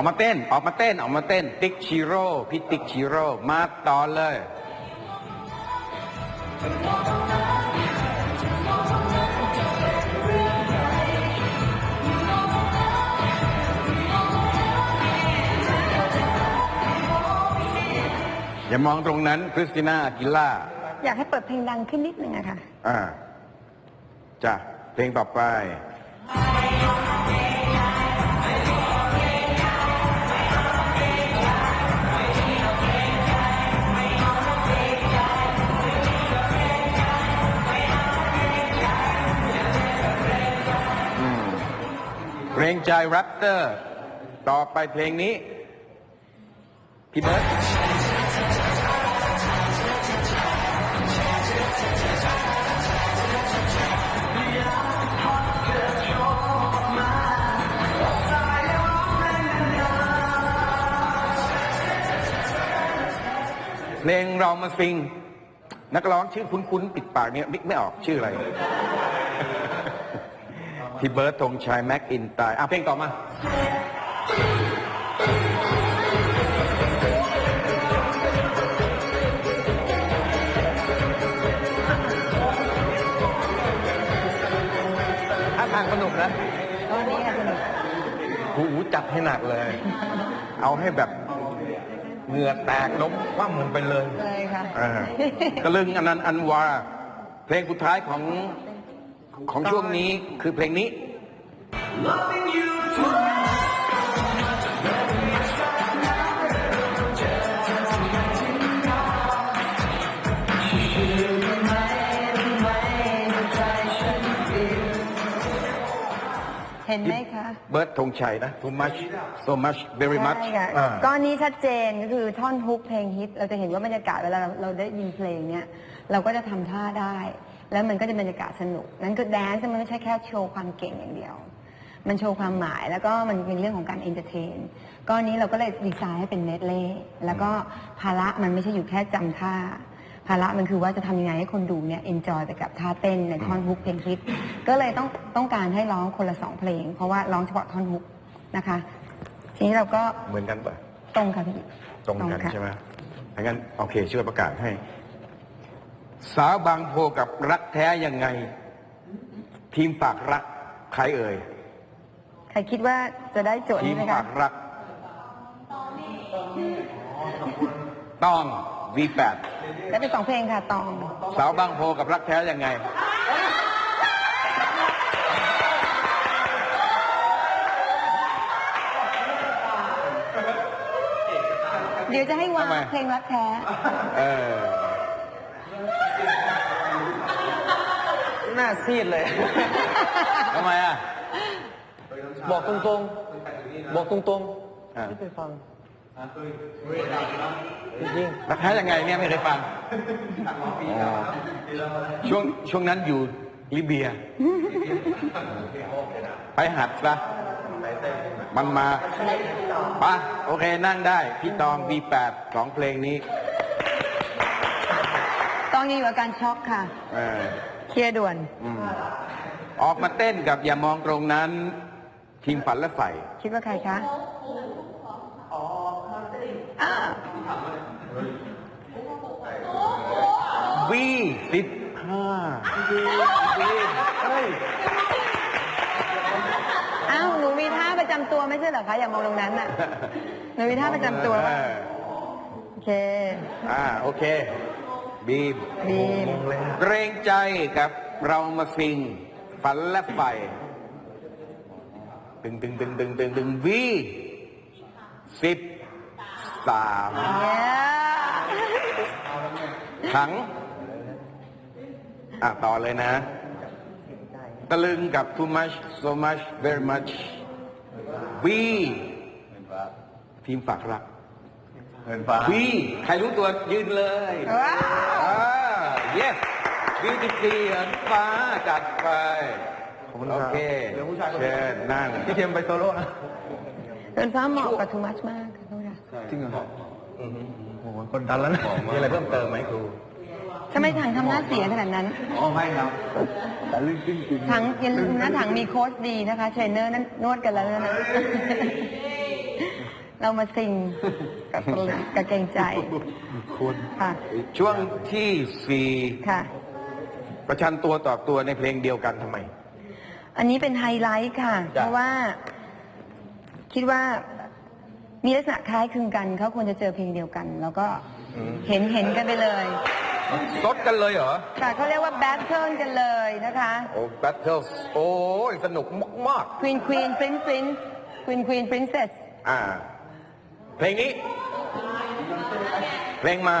อกมาเต้น ออกมาเต้น ออกมาเต้น ติ๊กชิโร่พี่ติ๊กชิโร่มาต่อเลย อย่ามองตรงนั้นคริสติน่าอากิล่าอยากให้เปิดเพลงดังขึ้นนิดนึงอะค่ะ อ่าจ้ะเพลงต่อไป งใจแรปเตอร์ ต่อไปเพลงนี้ พี่เบิร์ดเพลงเรามาซิง นักร้องชื่อคุ้นๆปิดปากเนี่ยนึกไม่ออกชื่ออะไร พี่เบิร์ดธงชัยแม็กอินไตร์อะเพลงต่อมา ถ้าทางสนุกนะก็นี่ค่ะสนุกหูจัดให้หนักเลย เอาให้แบบเหงื่อแตกล้มคว่ำลงไปเลยเลยค่ะ เออกระลึงอนันต์อันวา เพลงสุดท้ายของ ของช่วงนี้คือเพลงนี้เห็นไหมคะ เบิร์ดธงชัยนะ too much so much very much ใช่ค่ะอ่า ก้อนนี้ชัดเจนก็คือท่อนฮุกเพลงฮิต เราจะเห็นว่าบรรยากาศเวลาเราเราได้ยินเพลงเนี้ยเราก็จะทำท่าได้ แล้วมันก็จะบรรยากาศสนุก นั่นคือแดนซ์มันไม่ใช่แค่โชว์ความเก่งอย่างเดียว มันโชว์ความหมายแล้วก็มันเป็นเรื่องของการเอนเตอร์เทนก้อนนี้เราก็เลยดีไซน์ให้เป็นเมดเล่แล้วก็ภาระมันไม่ใช่อยู่แค่จำท่าภาระมันคือว่าจะทำยังไงให้คนดูเนี่ยเอนจอยไปกับท่าเต้นในท่อนฮุกเพลงฮิตก็เลยต้องต้องการให้ร้องคนละสองเพลง เพราะว่าร้องเฉพาะท่อนฮุกนะคะ ทีนี้เราก็เหมือนกันปะตรงค่ะพี่ตรงกันค่ะใช่ไหมงั้นโอเคช่วยประกาศให้ สาวบางโพกับรักแท้ยังไง ทีมปากรัก ใครเอ่ย ใครคิดว่าจะได้โจทย์ทีนี้มไหมปาคะ กรัก ต้อง V8 ได้เป็นสองเพลงค่ะ ตอง สาวบางโพกับรักแท้ยังไง เดี๋ยวจะให้วางทำไม เพลงรักแท้ เออ น้าซีดเลย ทำไมอะ บอกตรงๆ บอกตรงอะๆไม่เคยฟังรักแท้ยังไงเนี่ยไม่เคยฟังอ๋อช่วงช่วงนั้นอยู่ลิเบีย ไปหัดซะมันมาปะโอเคนั่งได้ พี่ตอง V8 สองเพลงนี้ต้องยังอยู่กับการช็อกค่ะ เออเคลียร์ด่วน อืมออกมาเต้นกับอย่ามองตรงนั้นทีมฝันและใส่คิดว่าใครคะอ่าวีสิบห้าเฮ้ยอ้าวหนูมีท่าประจำตัวไม่ใช่เหรอคะอย่ามองตรงนั้นน่ะหนูมีท่าประจำตัวป่ะเออโอเค อ่าโอเค บีมบีมเกรงใจกับเรามาซิง ฝันและไฟตึงตึงตึงตึงตึงตึงวีสิบสามเนี่ยถัง อะ ต่อเลยนะ ตะลึงกับ too much so much very much we ทีมฝากรัก เงินฟ้า we ใครรู้ตัวยืนเลยว้าว อ่า yes วีดีซีเหินฟ้าจัดไปขอบคุณโอครับเคเดี๋ยวผู้ชายคนเชิญนั่งพี่เทียมไปโซโล่นะเดินฟ้าเหมาะกับ too much มากค่ะโทษค่ะจริงเหรอโอ้โหกดดันแล้วนะมีอะไรเพิ่มเติมไหมครูทำไมถังทำหน้าเสียขนาดนั้น อ๋อไม่ครับแต่ลึกจริงถังอย่าลืมนะถังมีโค้ชดีนะคะ เทรนเนอร์นั่นนวดกันแล้วนะ เรามาซิงกับกับเกรงใจคุณค่ะช่วงที่สี่ค่ะ ประชันตัวต่อตัวในเพลงเดียวกันทำไม อันนี้เป็นไฮไลท์ค่ะจ้ะเพราะว่า คิดว่ามีลักษณะคล้ายคลึงกัน เขาควรจะเจอเพลงเดียวกัน แล้วก็เห็นเห็นกันไปเลยลดกันเลยเหรอ ค่ะเขาเรียกว่าแบทเทิลกันเลยนะคะ โอ้แบทเทิลโอ้ยสนุกมากควีนควีนพรินซ์พรินซ์ควีนควีนพรินเซสๆอ่า เพลงนี้ เพลงมา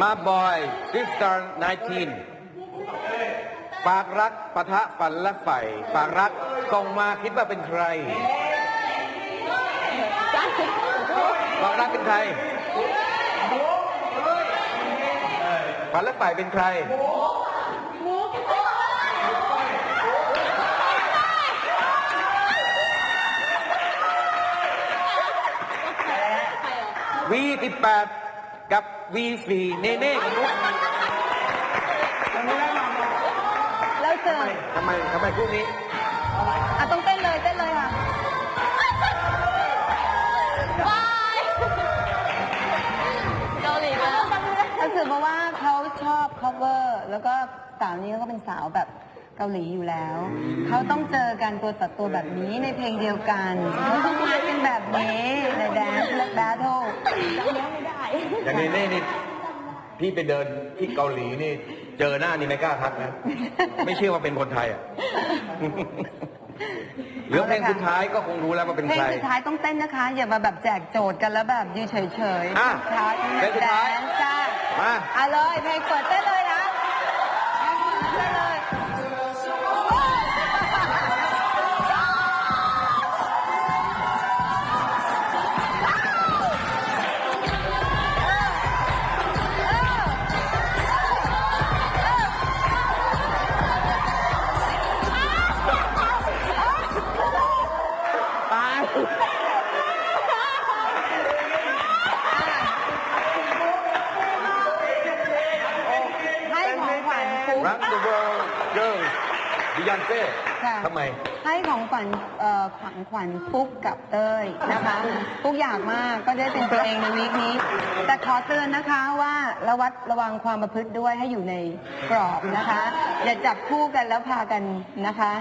มาบอยซิสเตอร์19 ปากรักปะทะฝันและไฟปากรักส่งมาคิดว่าเป็นใคร ปากรักเป็นใครฝันและไฟเป็นใคร V18 กับ V4 เนเน่กับนุ๊กแล้วเจอทำไมทำไมคู่นี้ แล้วก็สาวนี้เขาก็เป็นสาวแบบเกาหลีอยู่แล้ว เขาต้องเจอกันตัวต่อตัวแบบนี้ในเพลงเดียวกันเขาต้องมาเป็นแบบนี้ในแดนซ์และแบทเทิลอย่างเนเน่นี่พี่ไปเดินที่เกาหลีนี่ เจอหน้านี่ไม่กล้าทักนะ ไม่เชื่อว่าเป็นคนไทยอะเหลือเพลงสุดท้ายก็คงรู้แล้วว่าเป็นเพลใคงรสุดท้ายต้องเต้นนะคะ อย่ามาแบบแจกโจทย์กันแล้วแบบยืนเฉยๆอะช้าเพลงสุดท้ายแดนซ์จ้ามาอะเลยเพลงเปิดเต้นเลย วัญเอ่อขวัญขวัญฟุกกับเต้ยนะคะฟุกอยากมากก็ได้เป็นตัวเองในวีคนี้ แต่ขอเตือนนะคะว่าระวัดระวังความประพฤติด้วยให้อยู่ในกรอบนะคะอย่าจับคู่กันแล้วพากันนะคะ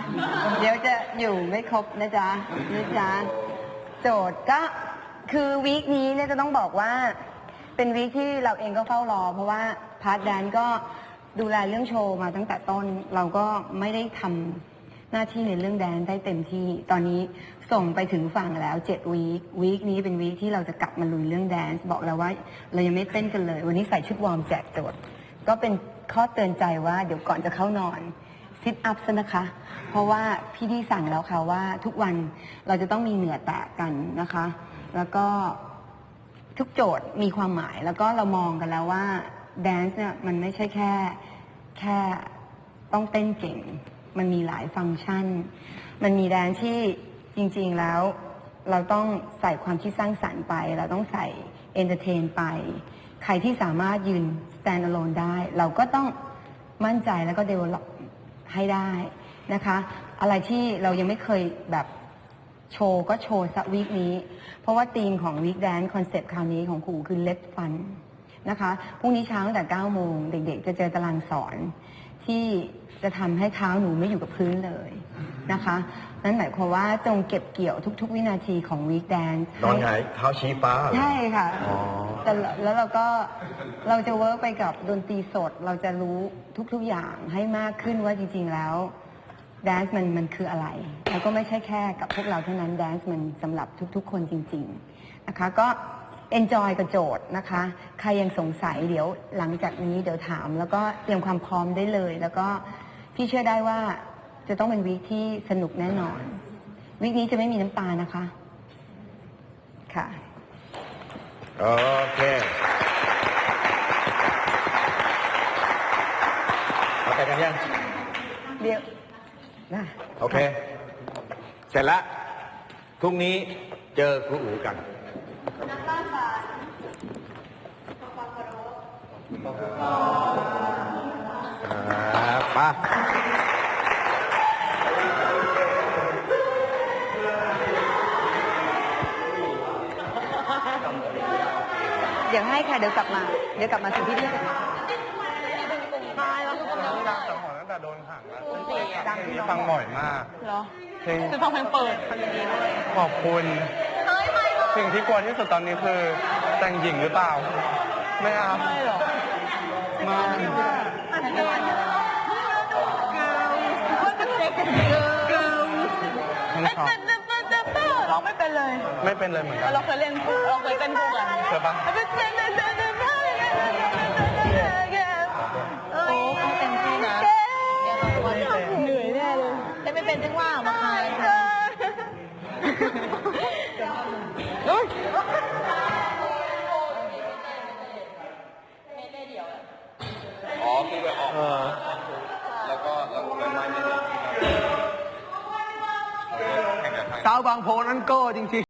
เดี๋ยวจะอยู่ไม่ครบนะจ๊ะนะจ๊ะโจทย์ก็คือวีคนี้เนี่ยจะต้องบอกว่า เป็นวีคที่เราเองก็เฝ้ารอ เพราะว่าพาร์ทแดนก็ดูแลเรื่องโชว์มาตั้งแต่ต้นเราก็ไม่ได้ทำ หน้าที่ในเรื่องแดนได้เต็มที่ ตอนนี้ส่งไปถึงฝั่งแล้ว7วีควีคนี้เป็นวีคที่เราจะกลับมาลุยเรื่องแดนซ์บอกแล้วว่า เรายังไม่เต้นกันเลย วันนี้ใส่ชุดวอร์มแจกโจทย์ก็เป็นข้อเตือนใจว่าเดี๋ยวก่อนจะเข้านอนซิทอัพซะนะคะ เพราะว่าพี่ที่สั่งแล้วค่ะว่าทุกวันเราจะต้องมีเหงื่อแตกกันนะคะ แล้วก็ทุกโจทย์มีความหมาย แล้วก็เรามองกันแล้วว่าแดนซ์เนี่ยมันไม่ใช่แค่แค่ต้องเต้นเก่ง มันมีหลายฟังก์ชัน มันมีแดนที่จริงๆแล้ว เราต้องใส่ความคิดสร้างสรรค์ไป เราต้องใส่เอนเตอร์เทนไป ใครที่สามารถยืน stand alone ได้ เราก็ต้องมั่นใจแล้วก็ develop ให้ได้นะคะ อะไรที่เรายังไม่เคยแบบโชว์ก็โชว์สักวีคนี้ เพราะว่าธีมของวีคแดนคอนเซปต์คราวนี้ของครูคือเล็บฟันนะคะ พรุ่งนี้เช้าตั้งแต่9โมงเด็กๆ จะเจอตารางสอน ที่จะทำให้เท้าหนูไม่อยู่กับพื้นเลยนะคะนั่นหมายความว่าจงเก็บเกี่ยวทุก ๆ วินาทีของวีคแดน นอนหงายเท้าชี้ฟ้าเหรอ ใช่ค่ะ อ๋อ แต่แล้วเราก็เราจะเวิร์กไปกับดนตรีสด เราจะรู้ทุกๆอย่างให้มากขึ้นว่าจริงๆแล้วแดนซ์มันมันคืออะไร แล้วก็ไม่ใช่แค่กับพวกเราเท่านั้นแดนซ์มันสำหรับทุกๆ คนจริง ๆ นะคะ ก็ enjoy กับโจทย์นะคะ ใครยังสงสัยเดี๋ยวหลังจากนี้เดี๋ยวถาม แล้วก็เตรียมความพร้อมได้เลย แล้วก็พี่เชื่อได้ว่าจะต้องเป็นวีคที่สนุกแน่นอน วีคนี้จะไม่มีน้ำตานะคะ ค่ะ โอเคเอาแต่กันยัง เดี๋ยวนะโอเค เสร็จแล้วพรุ่งนี้เจอครูอูกัน ครับไป้าเดี๋ยวให้ค่ะ เดี๋ยวกลับมา เดี๋ยวกลับมาสิ่งที่พี่ตายแล้วทุกคนยังดังแต่หัวตั้งแต่โดนขังแล้วดังที่น้องฟังบ่อยมากเหรอเพลงคือฟังเพลงเปิดขอบคุณเฮ้ยไม่หรอสิ่งที่กลัวที่สุดตอนนี้คือแต่งหญิงหรือเปล่า ไม่เอาไม่หรอไมาอันนี้ว่าจะเซ็กกันเกิร์ลฉันเอ้ยชอบ ร้องไม่เป็นเลย ไม่เป็นเลยเหมือนกัน เราเคยเล่นคู่เราเคยเต้นคู่กันเคยปะเต้นเต้นเต้นเต้นเต้นเต้นโอ้เขาเต็มที่นะเหนื่อยแน่เลยเต้นไม่เป็นจังว่ามาาวบางโพนั้นโก้จริงๆ